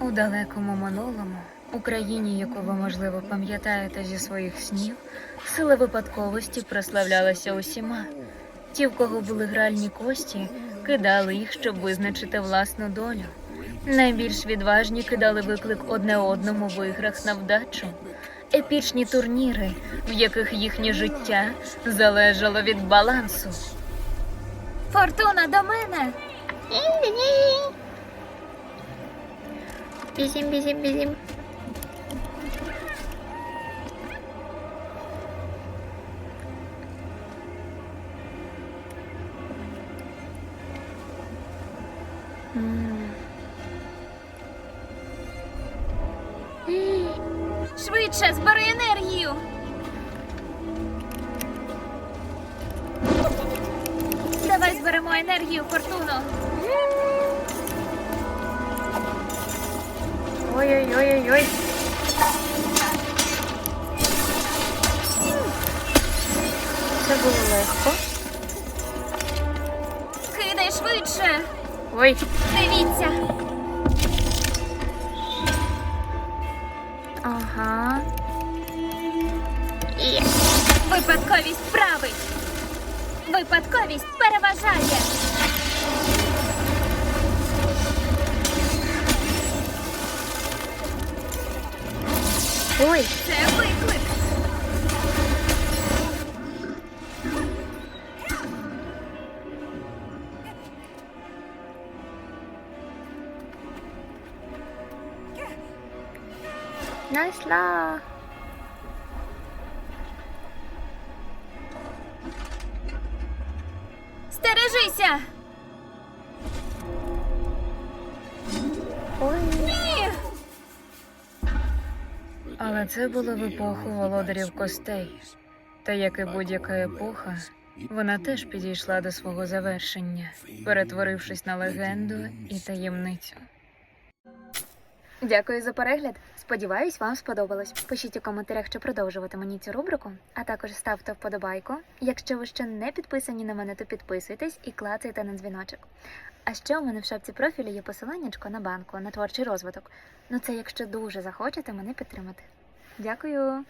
У далекому минулому, Україні, яку ви, можливо, пам'ятаєте зі своїх снів, сила випадковості прославлялася усіма. Ті, в кого були гральні кості, кидали їх, щоб визначити власну долю. Найбільш відважні кидали виклик одне одному в іграх на вдачу. Епічні турніри, в яких їхнє життя залежало від балансу. Фортуна до мене! Бізім, бізім, бізім. М. Швидше, збери енергію. Давай зберемо енергію, фортуну. Ой-ой-ой-ой-ой. Це було легко. Кидай швидше. Ой, Дивіться. ага. Є. Випадковість править. Випадковість переважає. Ой, Це виклик. знайшла. Стережися. Але це було в епоху володарів костей. Та як і будь-яка епоха, вона теж підійшла до свого завершення, перетворившись на легенду і таємницю. Дякую за перегляд. Сподіваюсь, вам сподобалось. Пишіть у коментарях, чи продовжувати мені цю рубрику, а також ставте вподобайку. Якщо ви ще не підписані на мене, то підписуйтесь і клацайте на дзвіночок. А ще у мене в шапці профілю є посиланнячко на банку на творчий розвиток. Ну це якщо дуже захочете мене підтримати. Дякую.